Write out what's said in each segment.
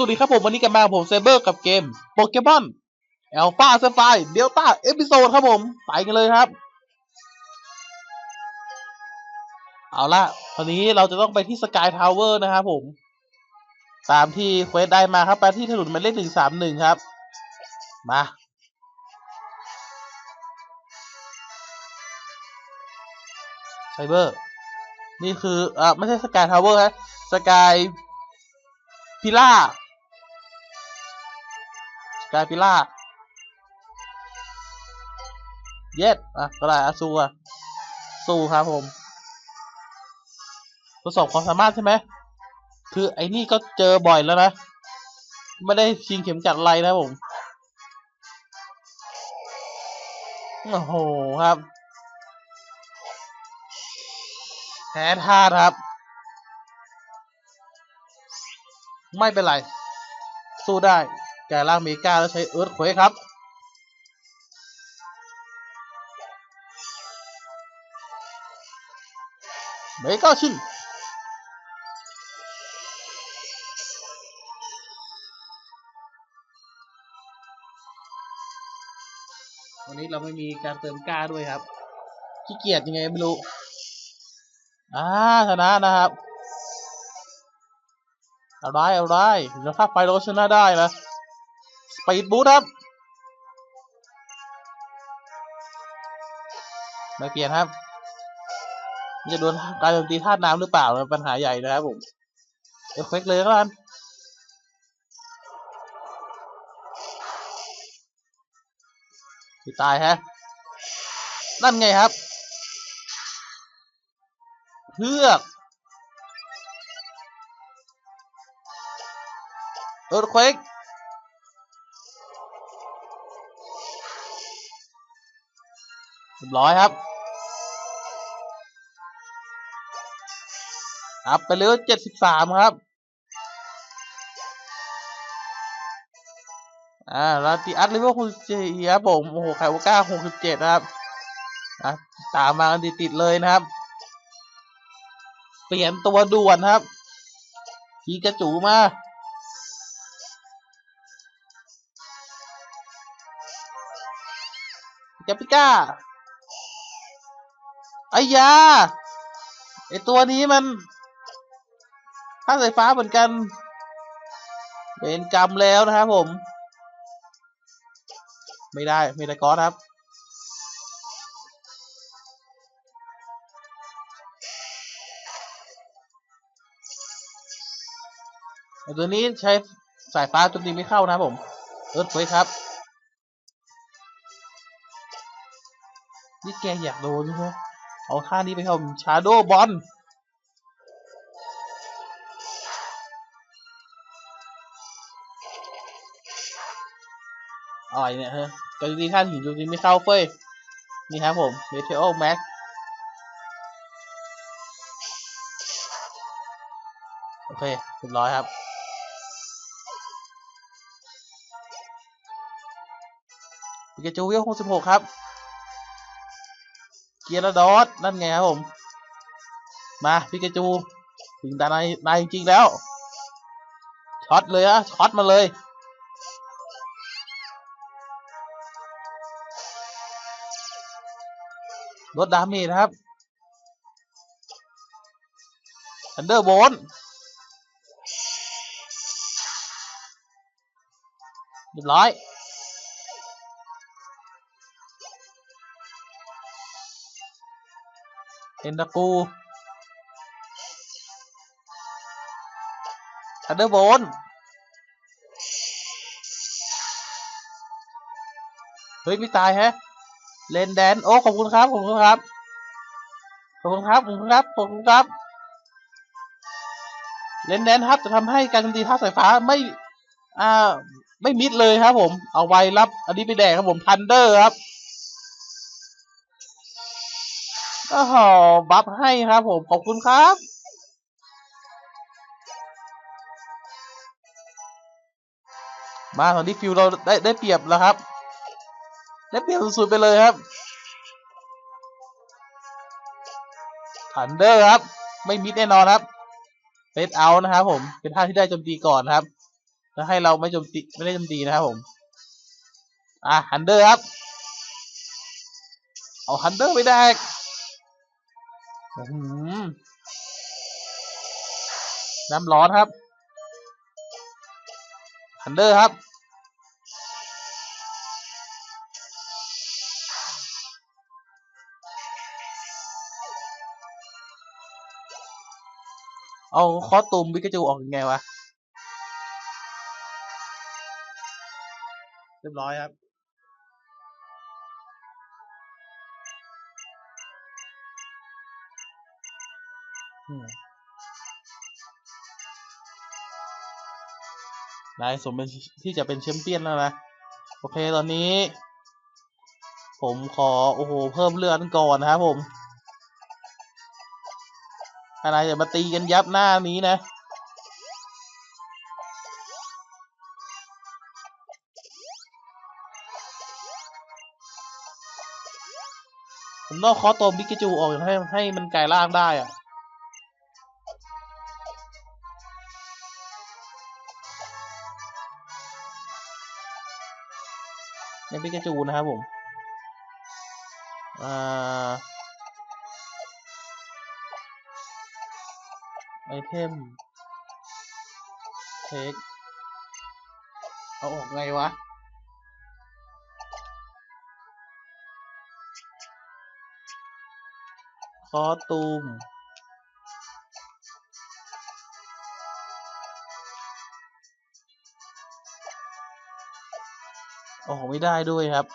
สวัสดีครับผม วันนี้กันมาผมเซเบอร์กับเกมโปเกมอนแอลฟาเซฟายเดลต้าเอพิโซดครับผม ไปกันเลยครับ เอาละตอนนี้เราจะต้องไปที่สกายทาวเวอร์นะครับผม ตามที่เควสได้มาครับไปที่ถนนหมายเลขหนึ่งสามหนึ่งครับ มา ไซเบอร์ นี่คืออ่าไม่ใช่สกายทาวเวอร์ฮะสกายพิล่า กายพิล่าเย็ดอะก็ได้อะสู้อะสู้ครับผมทดสอบความสามารถใช่ไหมคือไอ้นี่ก็เจอบ่อยแล้วนะ ไม่ได้ชิงเข็มจัดไรนะผม โอ้โหครับแพ้ท่าครับ ไม่เป็นไร สู้ได้ แกล่างเมกาแล้วใช้เอิร์ธเควครับ เมกาชินวันนี้เราไม่มีการเติมกล้าด้วยครับ ขี้เกียจยังไงไม่รู้ อ่าชนะนะครับ เอาได้เอาได้แล้วถ้าไฟเราชนะได้นะ ปีดบูทครับ ไม่เปลี่ยนครับจะโดนการโจมตีธาตุน้ำหรือเปล่าเป็นปัญหาใหญ่นะครับผมเอฟเฟกเลยก็แล้วกันไม่ตายฮะ นั่นไงครับเพือกเออเควก เรียบร้อยครับครับไปเร็วเจ็ดสิบสามครับ อ่าลาติอัสเลเวลหกสิบเจ็ดครับผมโอ้โหไคโอก้าหกสิบเจ็ดนะครับอะตามมากันติดๆเลยนะครับ เปลี่ยนตัวด่วนครับพีกระจูมากาปิก้า อ้ยาไอตัวนี้มันถ้าสายฟ้าเหมือนกันเป็นกรรมแล้วนะครับผม ไม่ได้ไม่ได้ก้อนครับไอ้ตัวนี้ใช้สายฟ้าโจมตีไม่เข้านะครับผม เอิร์ธเควครับ นี่แกอยากโดนใช่ไหม เอาท่านี้ไปเข้าชาโดบอลอะไรเนี่ยฮะกรณีท่านหินตรงนี้ไม่เข้าเฟ้ย นี่ครับผมเมเทโอแม็กโอเคเรียบร้อยครับปิกาจูวิว66ครับ เกียร์ดอสนั่นไงครับผม มาปิกาจู ถึงตานายนายจริงแล้ว ช็อตเลยอะช็อตมาเลยลดดาเมจนะครับอันเดอร์โบนเรียบร้อย เอ็นดากูทันเดอร์โบนเฮ้ย ไม่ตายแฮะ เลนแดน โอ้ ขอบคุณครับ ขอบคุณครับ ขอบคุณครับ ขอบคุณครับ ขอบคุณครับ เลนแดนครับจะทำให้การโจมตีท่าสายฟ้าไม่ อ่า ไม่มิดเลยครับผม เอาไว้รับ อันนี้ไปแดกครับผม ทันเดอร์ครับ ก็หอบัฟให้ครับผม ขอบคุณครับ มาตอนนี้ฟิวเราได้ได้เปรียบแล้วครับ ได้เปรียบสุดๆไปเลยครับทันเดอร์ครับ ไม่มิดแน่นอนครับเฟสเอานะครับผม เป็นท่าที่ได้โจมตีก่อนครับ แล้วให้เราไม่โจมตีไม่ได้โจมตีนะครับผม อะฮันเดอร์ครับ เอาฮันเดอร์ไปแดกอื้อหือ น้ำร้อนครับฮันเดอร์ครับ เอาคอตูมบิกาจูออกยังไงวะ เรียบร้อยครับ นายสมเป็นที่จะเป็นแชมเปี้ยนแล้วนะ โอเคตอนนี้ ผมขอ โอ้โห เพิ่มเลือดก่อนนะครับผมถ้านายจะมาตีกันยับหน้านี้นะ ผมต้องเคอตัวบิกจูออกให้ให้มันกลายร่างได้อะ ในบิกาจูนะครับผมอ่าไอเทมเทคเอาออกไงวะคอตูม โอ้โห ไม่ได้ด้วยครับ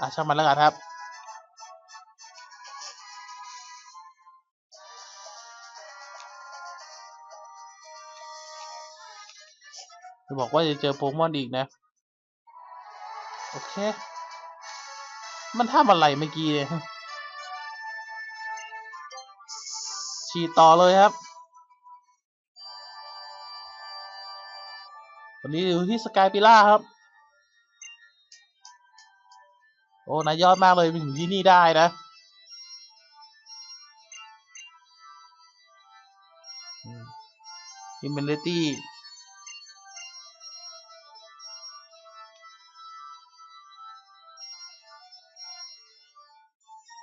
อะช่างมันแล้วกันครับ จะบอกว่าจะเจอโปเกมอนอีกนะ โอเค มันทำอะไรเมื่อกี้เนี่ยฉีดต่อเลยครับ วันนี้อยู่ที่สกายปิล่าครับ โอ้นายยอดมากเลยมาถึงที่นี่ได้นะอิมเมนตี้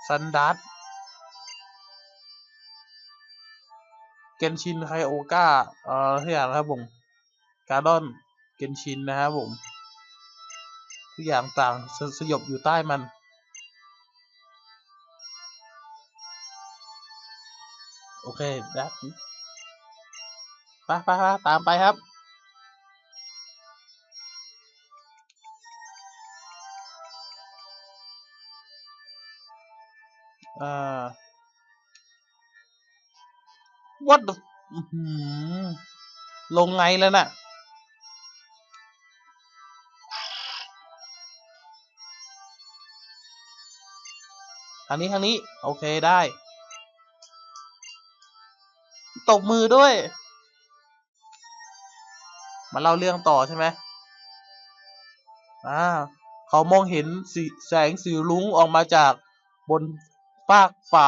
ซันดัตเกนชินไคโอกาเอ่อทุกอย่างนะครับผมการดอน นชินนะครับผม ทุกอย่างต่างสสยบอยู่ใต้มัน โอเคนะไปไปไปตามไปครับอ่า what the อื้อหือลงไงแล้วน่ะ ทางนี้ทางนี้ โอเคได้ตบมือด้วย มาเล่าเรื่องต่อใช่ไหมอ่าเขามองเห็นสีแสงสีรุ้งออกมาจากบนฟากฟ้า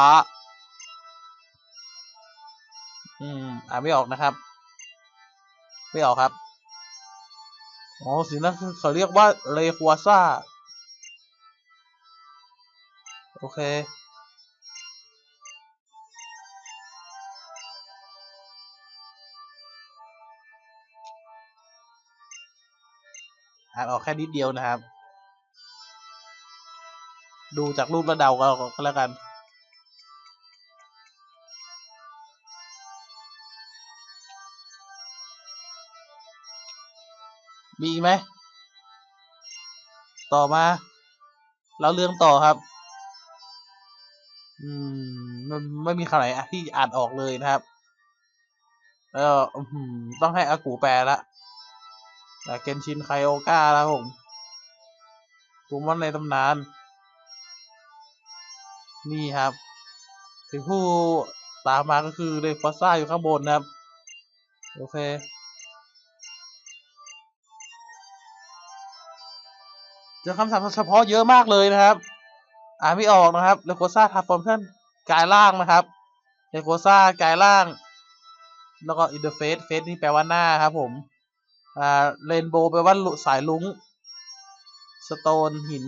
อืม อ่านไม่ออกนะครับ ไม่ออกครับ อ๋อสินั่นเขาเรียกว่าเลควาซ่า โอเค อ่านออกแค่นิดเดียวนะครับ ดูจากรูปแล้วเดาก็แล้วกันมีไหม ต่อมาแล้วเรื่องต่อครับ อืมไม่ไม่มีคำไหนอะที่อ่านออกเลยนะครับแล้วก็อื้อต้องให้อากูแปลละแต่เกนชินไคโอกาแล้วผมโปเกมอนในตำนาน นี่ครับถึงผู้ตามมาก็คือเดฟอซ่าอยู่ข้างบนนะครับ โอเค เจอคำศัพท์เฉพาะเยอะมากเลยนะครับ อ่านไม่ออกนะครับเลโคซ่าทาฟอร์มชั่นกายล่างนะครับเลโคซ่ากายล่าง แล้วก็อินเทอร์เฟซเฟซนี่แปลว่าหน้าครับผมอ่าเรนโบว์แปลว่าสายลุงสโตนหิน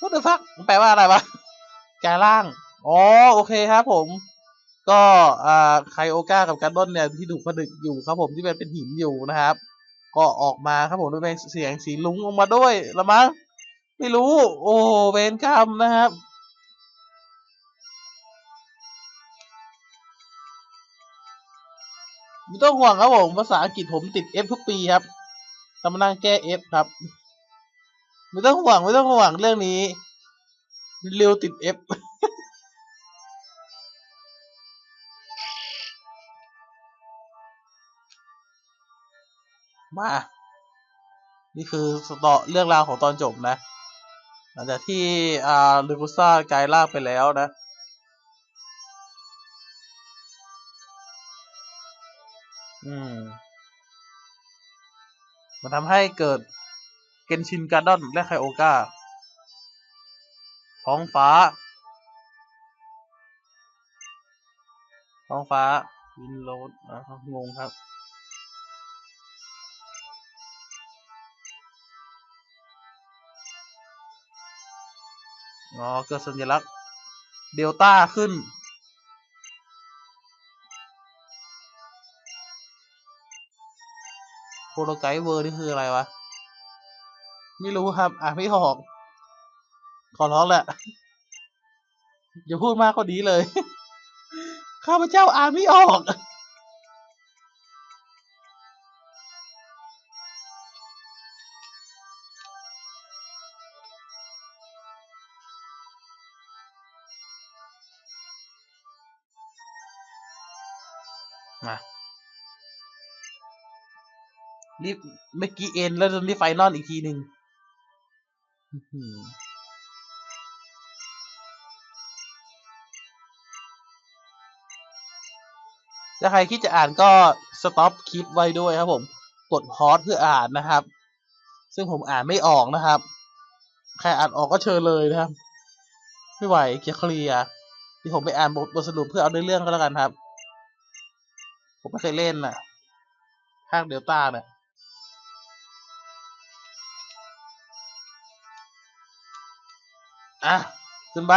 What the fuck แปลว่าอะไรวะกายล่าง อ๋อ โอเคครับผม ก็อ่าไคโอกากับการดอนเนี่ยที่ถูกผนึกอยู่ครับผมที่เป็นเป็นหินอยู่นะครับ ก็ออกมาครับผมด้วยเสียงสีลุงออกมาด้วยละมั้ง ไม่รู้ โอ้เวรกรรมนะครับ ไม่ต้องห่วงครับผมภาษาอังกฤษผมติด F ทุกปีครับทำมานั่งแก้ F ครับ ไม่ต้องห่วงไม่ต้องห่วงเรื่องนี้ เร็วติด F มา นี่คือสตอเรื่องราวของตอนจบนะ ลังจากที่อาลูกุซ่ากลายร่างไปแล้วนะอืมมันทำให้เกิดเกนชินการ์ดอนและไคโอกาท้องฟ้า ท้องฟ้า วินโรดอะงงครับ อ๋อเกิดสัญลักษณ์เดลต้าขึ้นโพโลไกด์เวอร์นี่คืออะไรวะ ไม่รู้ครับ อ่านไม่ออก ขอร้องแหละ อย่าพูดมากกว่านี้เลย ข้าพเจ้าอ่านไม่ออก มารีบเมื่อกี้เอ็นแล้วรีไฟนอลอีกทีหนึ่งถ้าใครคิดจะอ่านก็สต็อปคลิปไว้ด้วยครับผม กดพอสเพื่ออ่านนะครับ ซึ่งผมอ่านไม่ออกนะครับ ใครอ่านออกก็เชิญเลยนะครับ ไม่ไหวเคลียร์เคลียร์ที่ผมไปอ่านบทบทสรุปเพื่อเอาในเรื่องก็แล้วกันครับ ผมไม่เคยเล่นน่ะภาคเดลต้าเนี่ยอะ ขึ้นไป